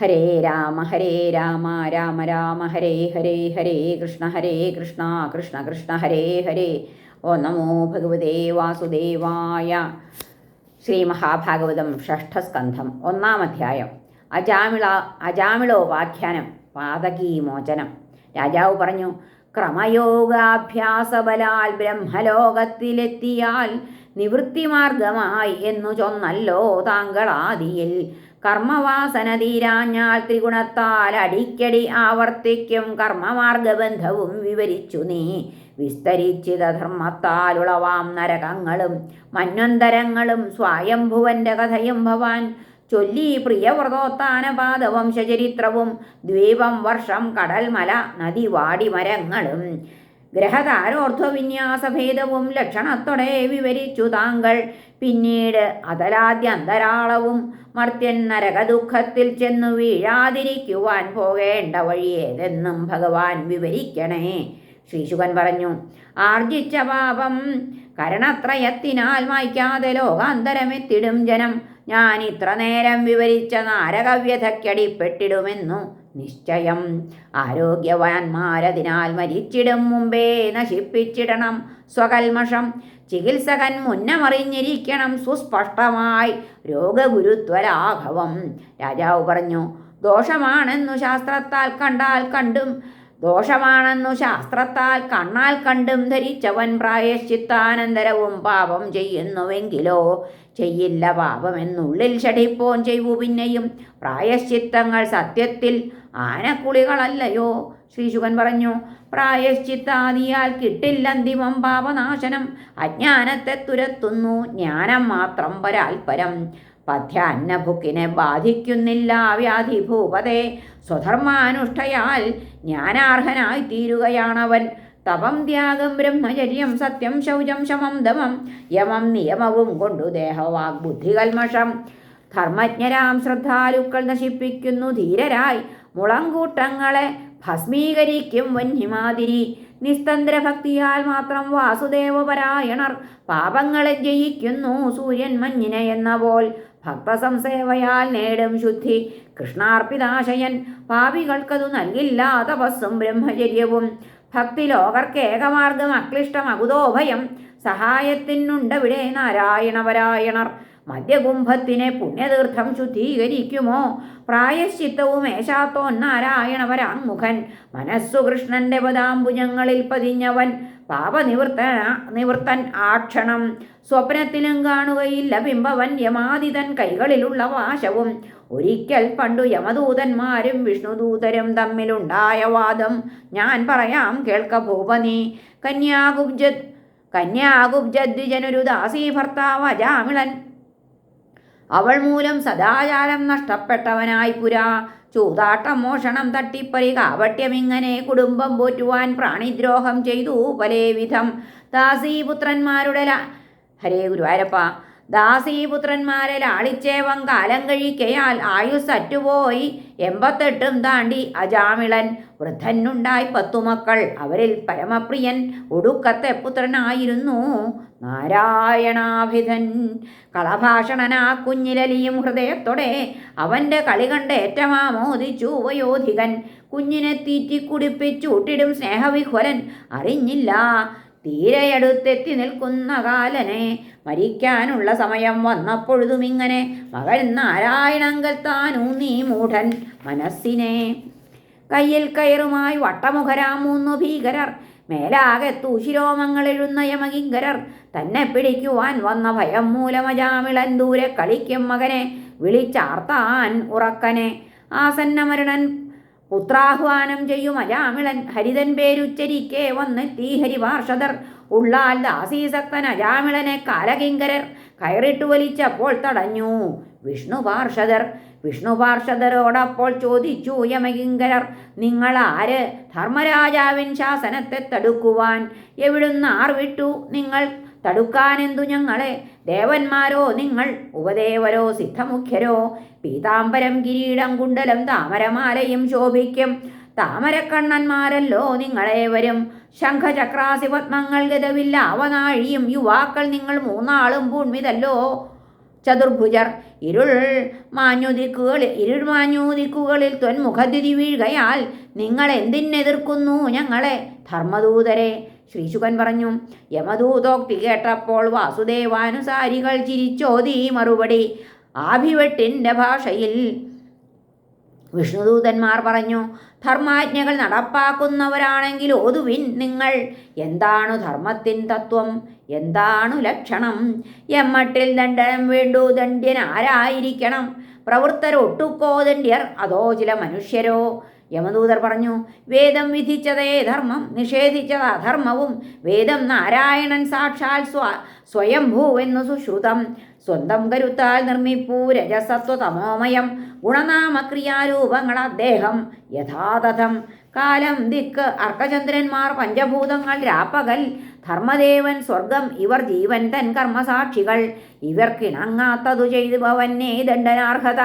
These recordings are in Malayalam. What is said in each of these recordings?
ഹരേ രാമ ഹരേ രാമ രാമ രാമ ഹരേ ഹരേ ഹരേ കൃഷ്ണ ഹരേ കൃഷ്ണ കൃഷ്ണ കൃഷ്ണ ഹരേ ഹരേ. ഓ നമോ ഭഗവതേ വാസുദേവായ ശ്രീ മഹാഭാഗവതം ഷഷ്ഠസ്കന്ധം ഒന്നാം അധ്യായം. അജാമിള അജാമിളോപാഖ്യാനം പാതകീമോചനം രാജാവ് പറഞ്ഞു ക്രമയോഗാഭ്യാസബലാൽ ബ്രഹ്മലോകത്തിലെത്തിയാൽ നിവൃത്തിമാർഗമായി എന്നു ചൊന്നല്ലോ താങ്കൾ താങ്കളാദിയിൽ. കർമ്മവാസന തീരാഞ്ഞാൽ ത്രിഗുണത്താൽ അടിക്കടി ആവർത്തിക്കും കർമ്മമാർഗബന്ധവും വിവരിച്ചു നീ. വിസ്തരിച്ചിത ധർമ്മത്താൽ ഉളവാം നരകങ്ങളും മന്വന്തരങ്ങളും സ്വയംഭുവന്റെ കഥയും ഭവാൻ ചൊല്ലി പ്രിയവ്രതോത്താനപാദവംശചരിത്രവും ദ്വീപം വർഷം കടൽമല നദി വാടിമരങ്ങളും ഗ്രഹതാരോർധ്വവിന്യാസഭേദവും ലക്ഷണത്തോടെ വിവരിച്ചു താങ്കൾ. പിന്നീട് അതലാദ്യന്തരാളവും മർത്യൻ നരകദുഃഖത്തിൽ ചെന്നു വീഴാതിരിക്കുവാൻ പോകേണ്ട വഴി ഏതെന്നും ഭഗവാൻ വിവരിക്കണേ. ശ്രീശുകൻ പറഞ്ഞു ആർജിച്ച പാപം കരണത്രയത്തിനാൽ മായ്ക്കാതെ ലോകാന്തരമെത്തിടും ജനം. ഞാൻ ഇത്ര നേരം വിവരിച്ച നാരകവ്യഥയ്ക്കടിപ്പെട്ടിടുമെന്നു നിശ്ചയം. ആരോഗ്യവാന്മാരതിനാൽ മരിച്ചിടും മുമ്പേ നശിപ്പിച്ചിടണം സ്വകൽമഷം. ചികിത്സകൻ മുന്നമറിഞ്ഞിരിക്കണം സുസ്പഷ്ടമായി രോഗഗുരുത്വരാഘവം രാജാവ് പറഞ്ഞു ദോഷമാണെന്നു ശാസ്ത്രത്താൽ കണ്ടാൽ കണ്ടും ദോഷമാണെന്നു ശാസ്ത്രത്താൽ കണ്ണാൽ കണ്ടും ധരിച്ചവൻ പ്രായശ്ചിത്താനന്തരവും പാപം ചെയ്യുന്നുവെങ്കിലോ ചെയ്യില്ല പാപം എന്നുള്ളിൽ ഷഠിപ്പോൻ ചെയ്യു പിന്നെയും. പ്രായശ്ചിത്തങ്ങൾ സത്യത്തിൽ ആനക്കുളികളല്ലയോ? ശ്രീശുഖൻ പറഞ്ഞു പ്രായശ്ചിത്താദിയാൽ കിട്ടില്ല കിട്ടില്ലന്തിമം പാപനാശനം. അജ്ഞാനത്തെ തുരത്തുന്നു ജ്ഞാനം മാത്രം പരാൽപരം. പഥ്യാന്നഭുക്കിനെ ബാധിക്കുന്നില്ല വ്യാധി ഭൂപതേ സ്വധർമാനുഷ്ഠയാൽ ജ്ഞാനാർഹനായി തീരുകയാണവൻ തപം ത്യാഗം ബ്രഹ്മചര്യം സത്യം ശൗചം ശമം ദമം യമം നിയമവും കൊണ്ടു ദേഹവാഗ് ബുദ്ധികൽമഷം ധർമ്മജ്ഞരാം ശ്രദ്ധാലുക്കൾ നശിപ്പിക്കുന്നു ധീരരായി മുളങ്കൂട്ടങ്ങളെ ഭസ്മീകരിക്കും വന്യമാതിരി നിസ്തന്ത്രഭക്തിയാൽ മാത്രം വാസുദേവപരായണർ പാപങ്ങളെ ജയിക്കുന്നു സൂര്യൻ മഞ്ഞിനെ എന്ന പോൽ ഭക്തസംസേവയാൽ നേടും ശുദ്ധി. കൃഷ്ണാർപ്പിതാശയൻ പാപികൾക്കതു നൽകില്ല തപസ്സും ബ്രഹ്മചര്യവും. ഭക്തി ലോകർക്ക് ഏകമാർഗം അക്ലിഷ്ടമകുതോഭയം സഹായത്തിനുണ്ടവിടെ നാരായണപരായണർ മദ്യകുംഭത്തിനെ പുണ്യതീർത്ഥം ശുദ്ധീകരിക്കുമോ? പ്രായശ്ചിത്തവും ഏശാത്തോൻ നാരായണവരാങ്മുഖൻ. മനസ്സു കൃഷ്ണന്റെ പദാംബുജങ്ങളിൽ പതിഞ്ഞവൻ. പാപനിവൃത്തന നിവൃത്തൻ ആക്ഷണം. സ്വപ്നത്തിലും കാണുകയില്ല ബിംബവൻ യമാതിതൻ കൈകളിലുള്ള വാശവും. ഒരിക്കൽ പണ്ടു യമദൂതന്മാരും വിഷ്ണുദൂതരും തമ്മിലുണ്ടായ വാദം ഞാൻ പറയാം കേൾക്ക ഭൂപനി കന്യാകുബ്ജ കന്യാകുബ്ജദ്വിജനൊരു ദാസീ ഭർത്താവ് അജാമിളൻ അവൾ മൂലം സദാചാരം നഷ്ടപ്പെട്ടവനായി പുരാ. ചൂതാട്ടം മോഷണം തട്ടിപ്പറി കാവട്യമിങ്ങനെ കുടുംബം പോറ്റുവാൻ പ്രാണിദ്രോഹം ചെയ്തു പലേവിധം ദാസീപുത്രന്മാരുടെ ഹരേ ഗുരുവായൂരപ്പ. ദാസീപുത്രന്മാരെ ലാളിച്ചേവം കാലം കഴിക്കയാൽ ആയുസ് അറ്റുപോയി എൺപത്തെട്ടും താണ്ടി അജാമിളൻ വൃദ്ധനുണ്ടായി പത്തുമക്കൾ അവരിൽ പരമപ്രിയൻ ഒടുക്കത്തെ പുത്രനായിരുന്നു. നാരായണാഭിധൻ കളഭാഷണനാ കുഞ്ഞിലലിയും ഹൃദയത്തോടെ അവന്റെ കളി കണ്ട് ഏറ്റമാമോദിച്ചു. ഉപയോധികൻ കുഞ്ഞിനെ തീറ്റി കുടിപ്പിച്ചൂട്ടിടും സ്നേഹവിഹ്വലൻ അറിഞ്ഞില്ല. തീരെയടുത്തെത്തി നിൽക്കുന്ന കാലനെ മരിക്കാനുള്ള സമയം വന്നപ്പോഴും ഇങ്ങനെ മകൻ നാരായണങ്കൽ താനൂ നീ മൂഢൻ മനസ്സിനെ. കയ്യിൽ കയറുമായി വട്ടമുഖരാം മൂന്നു ഭീകരർ മേലാകെ തൂശിരോമങ്ങൾ എഴുന്ന യമകിങ്കരർ തന്നെ പിടിക്കുവാൻ വന്ന ഭയം മൂലമജാമിളൻ ദൂരെ കളിക്കും മകനെ വിളിച്ചാർത്താൻ ഉറക്കനെ. ആസന്നമരണൻ പുത്രാഹ്വാനം ചെയ്യും അജാമിളൻ. ഹരിതൻ പേരുച്ചരിക്കെ വന്നെത്തി ഹരിപാർഷദർ ഉള്ളാൽ ദാസീസക്തൻ അജാമിളനെ കാലകിങ്കരർ. കയറിട്ടു വലിച്ചപ്പോൾ തടഞ്ഞു വിഷ്ണു പാർഷദർ. വിഷ്ണു പാർഷദരോടപ്പോൾ ചോദിച്ചു യമകിങ്കരർ നിങ്ങൾ ആര്? ധർമ്മരാജാവിൻ ശാസനത്തെ തടുക്കുവാൻ എവിടുന്ന് ആർ വിട്ടു നിങ്ങൾ തടുക്കാനെന്തു ഞങ്ങളെ? ദേവന്മാരോ നിങ്ങൾ? ഉപദേവരോ സിദ്ധമുഖ്യരോ? പീതാംബരം കിരീടം കുണ്ടലം താമരമാലയും ശോഭിക്കും. താമരക്കണ്ണന്മാരല്ലോ നിങ്ങളേവരും. ശംഖചക്രാസി പത്മങ്ങൾ ഗതവില്ല അവനാഴിയും യുവാക്കൾ നിങ്ങൾ മൂന്നാളും പൂൺമിതല്ലോ ചതുർഭുജർ ഇരുൾ മാഞ്ഞുദിക്കുകളിൽ ഇരുൾ മാഞ്ഞുദിക്കുകളിൽ ത്വന്മുഖദ്യുതി വീഴുകയാൽ നിങ്ങൾ എന്തിനെതിർക്കുന്നു ഞങ്ങളെ? ധർമ്മദൂതരെ ശ്രീശുകൻ പറഞ്ഞു യമദൂതോക്തി കേട്ടപ്പോൾ വാസുദേവാനുസാരികൾ ചിരിച്ചോതി മറുപടി ആഭിവെട്ടിന്റെ ഭാഷയിൽ. വിഷ്ണുദൂതന്മാർ പറഞ്ഞു ധർമാജ്ഞകൾ നടപ്പാക്കുന്നവരാണെങ്കിൽ ഓതുവിൻ നിങ്ങൾ. എന്താണു ധർമ്മത്തിൻ തത്വം? എന്താണു ലക്ഷണം? എമ്മട്ടിൽ ദണ്ഡനം വേണ്ടു ദണ്ഡ്യൻ ആരായിരിക്കണം? പ്രവൃത്തരൊട്ടുക്കോ ദണ്ഡ്യർ? അതോ ചില മനുഷ്യരോ? യമദൂതർ പറഞ്ഞു വേദം വിധിച്ചതേ ധർമ്മം നിഷേധിച്ചത് അധർമ്മവും വേദം നാരായണൻ സാക്ഷാൽ സ്വ സ്വയംഭൂവെന്നു സുശ്രുതം. സ്വന്തം കരുത്താൽ നിർമ്മിപ്പൂ രജസത്വ തമോമയം ഗുണനാമക്രിയാരൂപങ്ങൾ അദ്ദേഹം യഥാതഥം. കാലം ദിക്ക് അർക്കചന്ദ്രന്മാർ പഞ്ചഭൂതങ്ങൾ രാപ്പകൽ. ധർമ്മദേവൻ സ്വർഗം ഇവർ ജീവൻ തൻ കർമ്മസാക്ഷികൾ. ഇവർക്കിണങ്ങാത്തതു ചെയ്തു ഭവന്നേ ദണ്ഡനാർഹത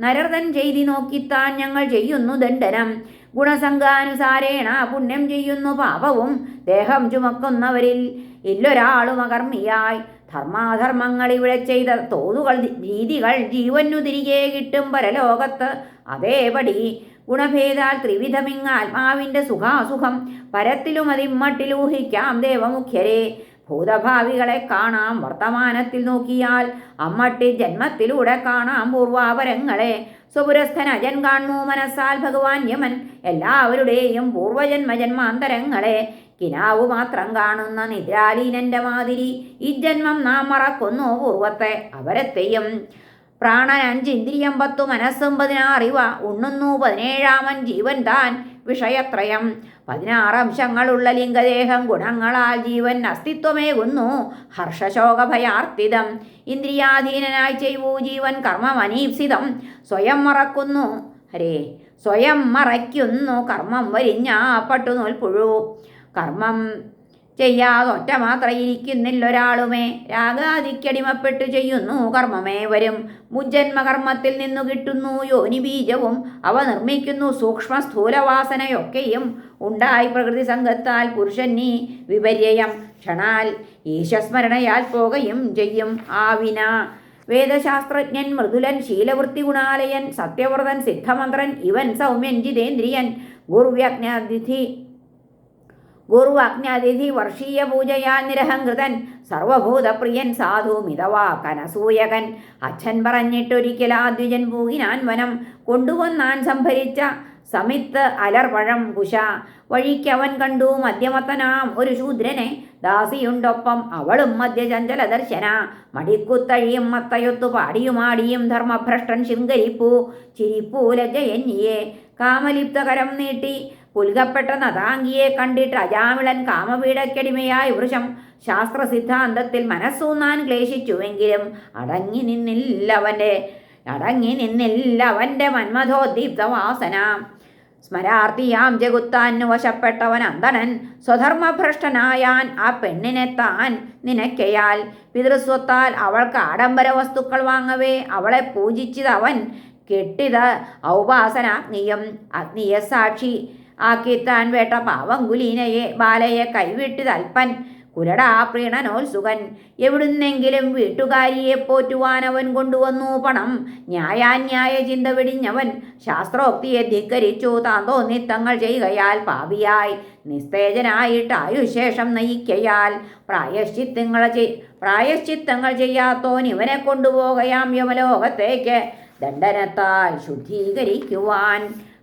നരർതൻ ചെയ്തി നോക്കിത്താൻ ഞങ്ങൾ ചെയ്യുന്നു ദണ്ഡനം. ഗുണസംഘാനുസാരേണ പുണ്യം ചെയ്യുന്നു പാപവും. ദേഹം ചുമക്കുന്നവരിൽ ഇല്ലൊരാളും അകർമ്മിയായി. ധർമാധർമ്മങ്ങൾ ഇവിടെ ചെയ്ത തോതുകൾ രീതികൾ ജീവനു തിരികെ കിട്ടും പരലോകത്ത്. അതേപടി ഗുണഭേദാൽ ത്രിവിധമിങ് ആത്മാവിന്റെ സുഖാസുഖം പരത്തിലും അതിമ്മട്ടിലൂഹിക്കാം ദേവമുഖ്യരെ. ഭൂതഭാവികളെ കാണാം. വർത്തമാനത്തിൽ നോക്കിയാൽ അമ്മട്ടി ജന്മത്തിലൂടെ കാണാം പൂർവാപരങ്ങളെ. സുപുരസ്ഥനജൻ കാണുന്നു മനസ്സാൽ ഭഗവാൻ യമൻ. എല്ലാവരുടെയും പൂർവജന്മജന്മാന്തരങ്ങളെ. കിനാവ് മാത്രം കാണുന്ന നിദ്രാലീനന്റെ മാതിരി ഈ ജന്മം നാം മറക്കുന്നു പൂർവത്തെ അവരത്തെയും പ്രാണൻ അഞ്ച് ഇന്ദ്രിയം പത്തു മനസ്സും പതിനാറിവ ഉണ്ണുന്നു പതിനേഴാമൻ ജീവൻ താൻ വിഷയത്രയം. പതിനാറ് അംശങ്ങളുള്ള ലിംഗദേഹം ഗുണങ്ങളാൽ ജീവൻ അസ്തിത്വമേകുന്നു. ഹർഷശോകഭയാർത്തിതം. ഇന്ദ്രിയാധീനനായി ചെയ്യൂ ജീവൻ കർമ്മമനീപ്സിതം. സ്വയം മറക്കുന്നു. ഹരേ സ്വയം മറയ്ക്കുന്നു. കർമ്മം വരിഞ്ഞാ പട്ടുനൂൽപ്പുഴു. കർമ്മം ചെയ്യാതെ ഒറ്റ മാത്രം ഇരിക്കുന്നില്ലൊരാളുമേ. രാഗാതിക്കടിമപ്പെട്ട് ചെയ്യുന്നു കർമ്മമേ വരും. മുജ്ജന്മകർമ്മത്തിൽ നിന്നു കിട്ടുന്നു യോനി ബീജവും അവ നിർമ്മിക്കുന്നു സൂക്ഷ്മ സ്ഥൂലവാസനയൊക്കെയും. ഉണ്ടായി പ്രകൃതി സംഘത്താൽ പുരുഷന്നി വിപര്യം ക്ഷണാൽ ഈശസ്മരണയാൽ പോകുകയും ചെയ്യും ആവിന. വേദശാസ്ത്രജ്ഞൻ മൃദുലൻ ശീലവൃത്തി ഗുണാലയൻ സത്യവ്രതൻ സിദ്ധമന്ത്രൻ ഇവൻ സൗമ്യൻ ജിതേന്ദ്രിയൻ ഗുർവ്യജ്ഞാതിഥി ഗുർവജ്ഞാതിഥി വർഷീയ പൂജയാ നിരഹങ്കൃതൻ സർവഭൂതപ്രിയൻ സാധു മിതവാ കനസൂയകൻ. അച്ഛൻ പറഞ്ഞിട്ടൊരിക്കൽ ആദ്വിജൻ പൂകിനാൻ വനം കൊണ്ടുവന്നാൻ സംഭരിച്ച സമിത്ത് അലർപഴം കുശ. വഴിക്കവൻ കണ്ടു മധ്യമത്തനാം ഒരു ശൂദ്രനെ. ദാസിയുണ്ടൊപ്പം അവളും മധ്യചഞ്ചല ദർശന. മടിക്കുത്തഴിയും മത്തയൊത്തു പാടിയുമാടിയും ധർമ്മഭ്രഷ്ടൻ ശിങ്കരിപ്പൂ ചിരിപ്പൂ ലജ്ജയന്യെ കാമലിപ്തകരം നീട്ടി. പുൽകപ്പെട്ട നതാംഗിയെ കണ്ടിട്ട് അജാമിളൻ കാമപീഠക്കടിമയായ വൃഷം. ശാസ്ത്ര സിദ്ധാന്തത്തിൽ മനസ്സൂന്നാൻ ക്ലേശിച്ചുവെങ്കിലും അടങ്ങി നിന്നില്ലവന്റെ അടങ്ങി നിന്നില്ലവന്റെ മന്മഥോദ്ദീപ്തവാസന. സ്മരാർത്ഥിയാം ജഗുത്താന്നു വശപ്പെട്ടവൻ അന്തണൻ സ്വധർമ്മഭ്രഷ്ടനായാൻ ആ പെണ്ണിനെ താൻ നിനക്കയാൽ പിതൃസ്വത്താൽ അവൾക്ക് ആഡംബര വസ്തുക്കൾ വാങ്ങവേ അവളെ പൂജിച്ചതവൻ കെട്ടിത ഔപാസനാഗ്നിയം. അഗ്നിയെ സാക്ഷി ആക്കിത്താൻ വേട്ട പാവങ്കുലീനയെ ബാലയെ കൈവിട്ടിതൽപ്പൻ കുരടാ പ്രീണനോത്സുകൻ. എവിടുന്നെങ്കിലും വീട്ടുകാരിയെ പോറ്റുവാൻ അവൻ കൊണ്ടുവന്നു പണം. ന്യായാന്യായ ചിന്ത വെടിഞ്ഞവൻ ശാസ്ത്രോക്തിയെ ധിക്കരിച്ചു. താൻ തോന്നിത്തങ്ങൾ ചെയ്യുകയാൽ പാപിയായി. നിസ്തേജനായിട്ട് ആയുശേഷം നയിക്കയാൽ പ്രായശ്ചിത്തങ്ങൾ പ്രായശ്ചിത്തങ്ങൾ ചെയ്യാത്തോൻ ഇവനെ കൊണ്ടുപോകയാം യമലോകത്തേക്ക്. ദണ്ഡനത്താൽ ശുദ്ധീകരിക്കുവാൻ